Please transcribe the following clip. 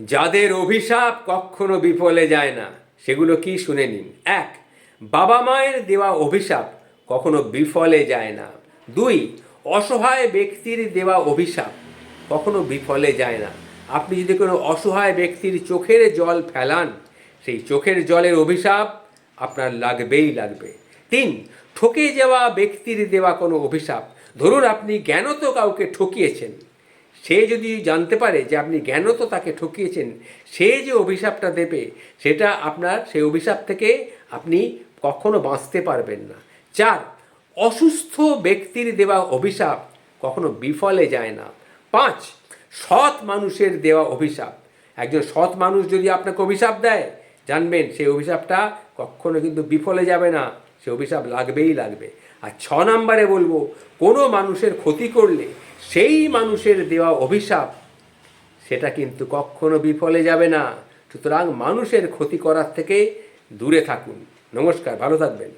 যাদের অভিশাপ কখনো বিফলে যায় না, সেগুলো কি শুনে নিন? এক, বাবা মায়ের দেওয়া অভিশাপ কখনো বিফলে যায় না। দুই, অসহায় ব্যক্তির দেওয়া অভিশাপ কখনো বিফলে যায় না। আপনি যদি কোনো অসহায় ব্যক্তির চোখের জল ফেলান, সেই চোখের জলের অভিশাপ আপনার লাগবেই লাগবে। তিন, ঠকে যাওয়া ব্যক্তির দেওয়া কোনো অভিশাপ। ধরুন আপনি জ্ঞানত কাউকে ঠকিয়েছেন সে যদি জানতে পারে যে আপনি জ্ঞানত তাকে ঠকিয়েছেন, সে যে অভিশাপটা দেবে, সেটা আপনার সেই অভিশাপ থেকে আপনি কখনো বাঁচতে পারবেন না। চার, অসুস্থ ব্যক্তির দেওয়া অভিশাপ কখনো বিফলে যায় না। পাঁচ, সৎ মানুষের দেওয়া অভিশাপ। একজন সৎ মানুষ যদি আপনাকে অভিশাপ দেয় জানবেন সেই অভিশাপটা কখনো কিন্তু বিফলে যাবে না সে অভিশাপ লাগবেই লাগবে। আর ছ নম্বরে বলব, কোনো মানুষের ক্ষতি করলে সেই মানুষের দেওয়া অভিশাপ, সেটা কিন্তু কখনো বিফলে যাবে না। সুতরাং মানুষের ক্ষতি করার থেকে দূরে থাকুন। নমস্কার, ভালো থাকবেন।